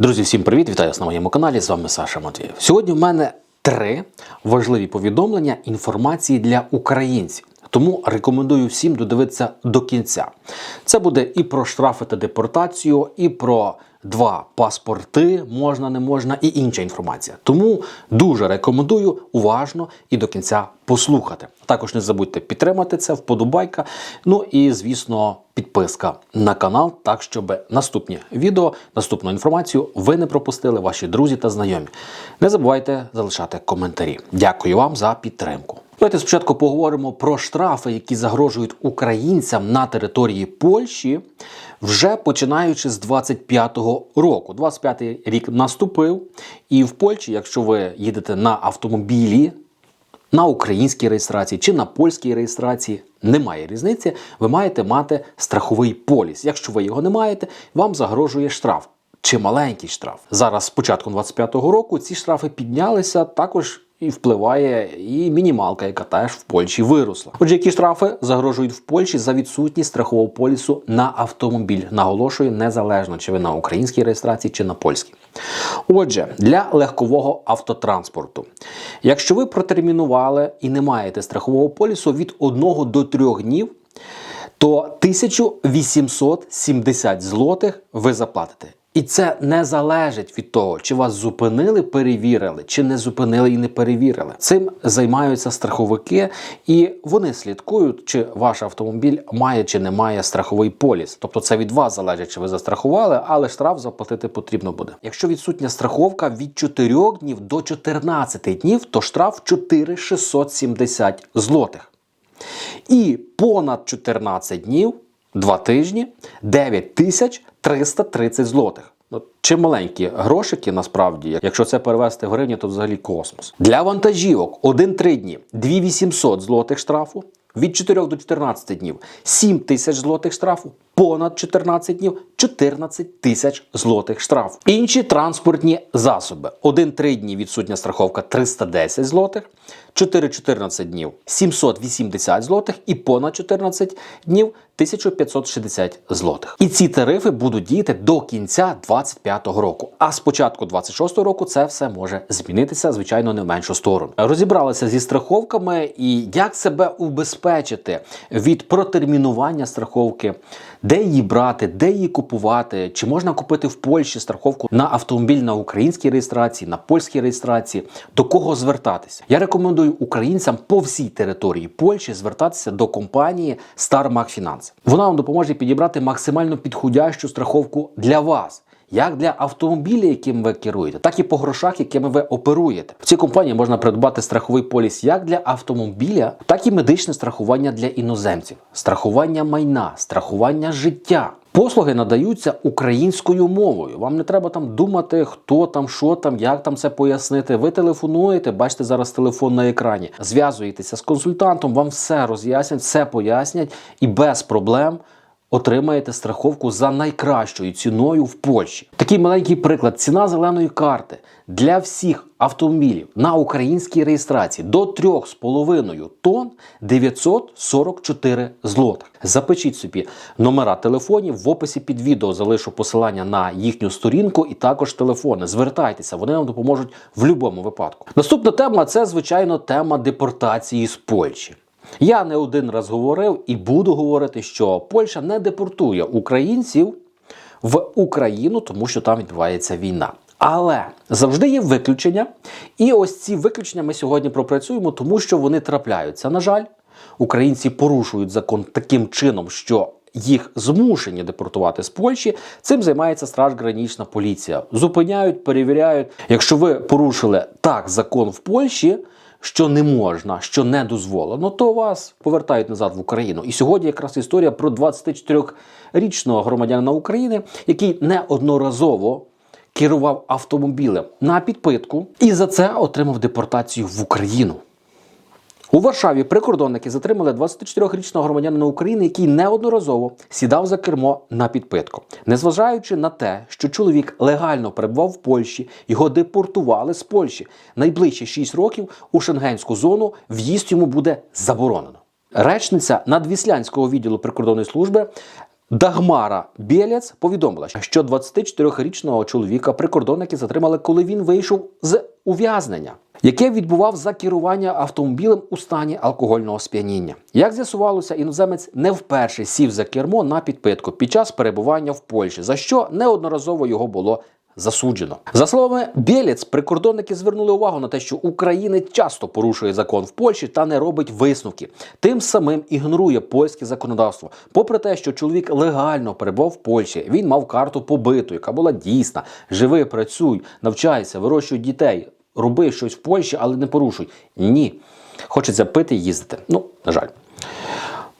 Друзі, всім привіт! Вітаю вас на моєму каналі. З вами Саша Матвієв. Сьогодні в мене три важливі повідомлення інформації для українців. Тому рекомендую всім додивитися до кінця. Це буде і про штрафи та депортацію, і про два паспорти можна, не можна, і інша інформація. Тому дуже рекомендую уважно і до кінця послухати. Також не забудьте підтримати це, вподобайка. Ну і звісно, підписка на канал, так щоб наступні відео, наступну інформацію ви не пропустили, ваші друзі та знайомі. Не забувайте залишати коментарі. Дякую вам за підтримку. Давайте спочатку поговоримо про штрафи, які загрожують українцям на території Польщі, вже починаючи з 25-го року. 25-й рік наступив, і в Польщі, якщо ви їдете на автомобілі, на українській реєстрації чи на польській реєстрації немає різниці. Ви маєте мати страховий поліс. Якщо ви його не маєте, вам загрожує штраф. Чи маленький штраф. Зараз з початком 25-го року ці штрафи піднялися також. І впливає і мінімалка, яка теж в Польщі виросла. Отже, які штрафи загрожують в Польщі за відсутність страхового полісу на автомобіль? Наголошую, незалежно чи ви на українській реєстрації чи на польській. Отже, для легкового автотранспорту, якщо ви протермінували і не маєте страхового полісу від 1 до 3 днів, то 1870 злотих ви заплатите. І це не залежить від того, чи вас зупинили, перевірили, чи не зупинили і не перевірили. Цим займаються страховики, і вони слідкують, чи ваш автомобіль має чи не має страховий поліс. Тобто це від вас залежить, чи ви застрахували, але штраф заплатити потрібно буде. Якщо відсутня страховка від 4 днів до 14 днів, то штраф 4670 злотих. І понад 14 днів, 2 тижні, 9330 злотих. Ну, Чи маленькі грошики насправді, якщо це перевести в гривні, то взагалі космос. Для вантажівок 1-3 дні 2800 злотих штрафу, від 4 до 14 днів 7 тисяч злотих штрафу, понад 14 днів 14 тисяч злотих штрафу. Інші транспортні засоби. 1-3 дні відсутня страховка 310 злотих, 4-14 днів 780 злотих і понад 14 днів 1560 злотих. І ці тарифи будуть діяти до кінця 25-го року. А з початку 26-го року це все може змінитися, звичайно, не в меншу сторону. Розібралися зі страховками і як себе убезпечити від протермінування страховки, де її брати, де її купувати, чи можна купити в Польщі страховку на автомобіль на українській реєстрації, на польській реєстрації, до кого звертатися. Я рекомендую українцям по всій території Польщі звертатися до компанії StarMac Finance. Вона вам допоможе підібрати максимально підходящу страховку для вас. Як для автомобіля, яким ви керуєте, так і по грошах, якими ви оперуєте. В цій компанії можна придбати страховий поліс як для автомобіля, так і медичне страхування для іноземців, страхування майна, страхування життя. Послуги надаються українською мовою. Вам не треба там думати, хто там, що там, як там це пояснити. Ви телефонуєте, бачите зараз телефон на екрані, зв'язуєтеся з консультантом, вам все роз'яснять, все пояснять і без проблем отримаєте страховку за найкращою ціною в Польщі. Такий маленький приклад: ціна зеленої карти для всіх автомобілів на українській реєстрації до 3,5 тонн 944 злотих. Запишіть собі номера телефонів в описі під відео. Залишу посилання на їхню сторінку і також телефони. Звертайтеся, вони вам допоможуть в будь-якому випадку. Наступна тема це звичайно тема депортації з Польщі. Я не один раз говорив і буду говорити, що Польща не депортує українців в Україну, тому що там відбувається війна. Але завжди є виключення, і ось ці виключення ми сьогодні пропрацюємо, тому що вони трапляються. На жаль, українці порушують закон таким чином, що їх змушені депортувати з Польщі. Цим займається Страж Гранічна поліція. Зупиняють, перевіряють. Якщо ви порушили так закон в Польщі. Що не можна, що не дозволено, то вас повертають назад в Україну. І сьогодні якраз історія про 24-річного громадянина України, який неодноразово керував автомобілем на підпитку і за це отримав депортацію в Україну. У Варшаві прикордонники затримали 24-річного громадянина України, який неодноразово сідав за кермо на підпитку. Незважаючи на те, що чоловік легально перебував в Польщі, його депортували з Польщі. Найближчі 6 років у шенгенську зону в'їзд йому буде заборонено. Речниця надвіслянського відділу прикордонної служби Дагмара Білєц повідомила, що 24-річного чоловіка прикордонники затримали, коли він вийшов з ув'язнення, яке відбував за керування автомобілем у стані алкогольного сп'яніння. Як з'ясувалося, іноземець не вперше сів за кермо на підпитку під час перебування в Польщі, за що неодноразово його було засуджено. За словами Білєц, прикордонники звернули увагу на те, що Україна часто порушує закон в Польщі та не робить висновки. Тим самим ігнорує польське законодавство. Попри те, що чоловік легально перебував в Польщі, він мав карту побиту, яка була дійсна. Живи, працюй, навчайся, вирощуй дітей, роби щось в Польщі, але не порушуй. Ні. Хочеться пити і їздити. Ну, на жаль.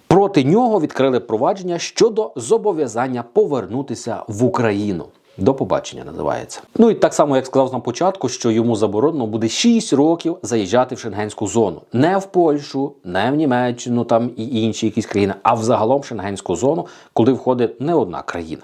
Проти нього відкрили провадження щодо зобов'язання повернутися в Україну. До побачення називається. Ну і так само, як сказав на початку, що йому заборонено буде 6 років заїжджати в шенгенську зону. Не в Польщу, не в Німеччину там і інші якісь країни, а взагалом в шенгенську зону, куди входить не одна країна.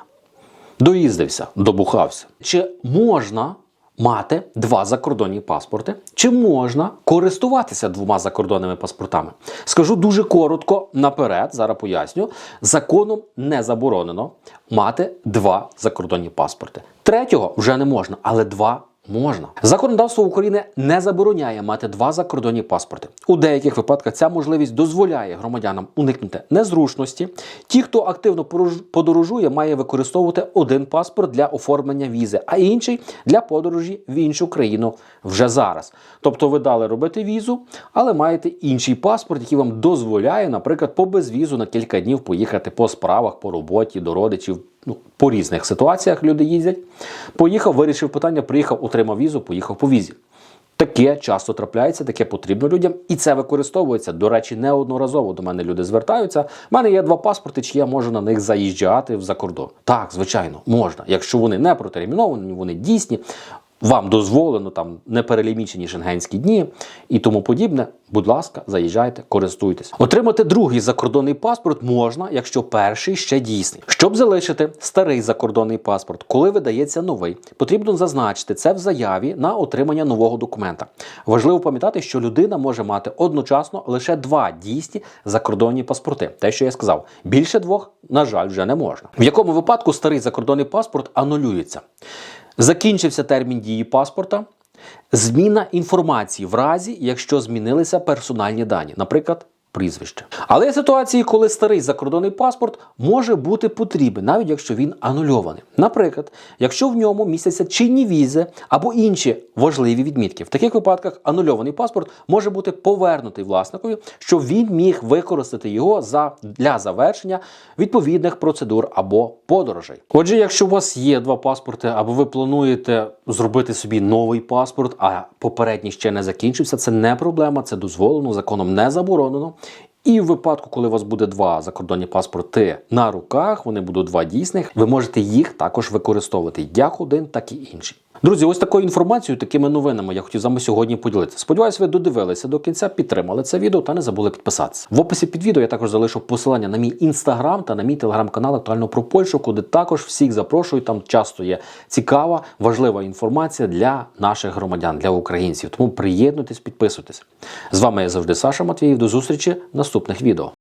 Доїздився, добухався. Чи можна мати два закордонні паспорти? Чи можна користуватися двома закордонними паспортами? Скажу дуже коротко наперед, зараз поясню. Законом не заборонено мати два закордонні паспорти. Третього вже не можна, але два. Можна. Законодавство України не забороняє мати два закордонні паспорти. У деяких випадках ця можливість дозволяє громадянам уникнути незручності. Ті, хто активно подорожує, має використовувати один паспорт для оформлення візи, а інший для подорожі в іншу країну вже зараз. Тобто ви дали робити візу, але маєте інший паспорт, який вам дозволяє, наприклад, по безвізу на кілька днів поїхати по справах, по роботі, до родичів. Ну, по різних ситуаціях люди їздять. Поїхав, вирішив питання, приїхав, отримав візу, поїхав по візі. Таке часто трапляється, таке потрібно людям, і це використовується. До речі, неодноразово до мене люди звертаються. У мене є два паспорти, чи я можу на них заїжджати за кордон. Так, звичайно, можна. Якщо вони не протерміновані, вони дійсні, вам дозволено там неперелімічені шенгенські дні і тому подібне. Будь ласка, заїжджайте, користуйтесь. Отримати другий закордонний паспорт можна, якщо перший ще дійсний. Щоб залишити старий закордонний паспорт, коли видається новий, потрібно зазначити це в заяві на отримання нового документа. Важливо пам'ятати, що людина може мати одночасно лише два дійсні закордонні паспорти. Те, що я сказав, більше двох, на жаль, вже не можна. В якому випадку старий закордонний паспорт анулюється. Закінчився термін дії паспорта. Зміна інформації в разі, якщо змінилися персональні дані, наприклад, прізвище. Але є ситуації, коли старий закордонний паспорт може бути потрібен, навіть якщо він анульований. Наприклад, якщо в ньому містяться чинні візи або інші важливі відмітки. В таких випадках анульований паспорт може бути повернутий власникові, щоб він міг використати його за, для завершення відповідних процедур або подорожей. Отже, якщо у вас є два паспорти, або ви плануєте зробити собі новий паспорт, а попередній ще не закінчився, це не проблема, це дозволено, законом не заборонено. І в випадку, коли у вас буде два закордонні паспорти на руках, вони будуть два дійсних, ви можете їх також використовувати як один, так і інший. Друзі, ось такою інформацією, такими новинами я хотів з вами сьогодні поділитися. Сподіваюсь, ви додивилися до кінця, підтримали це відео та не забули підписатися. В описі під відео я також залишу посилання на мій інстаграм та на мій телеграм-канал актуально про Польщу, куди також всіх запрошую. Там часто є цікава, важлива інформація для наших громадян, для українців. Тому приєднуйтесь, підписуйтесь. З вами я завжди Саша Матвіїв. До зустрічі в наступних відео.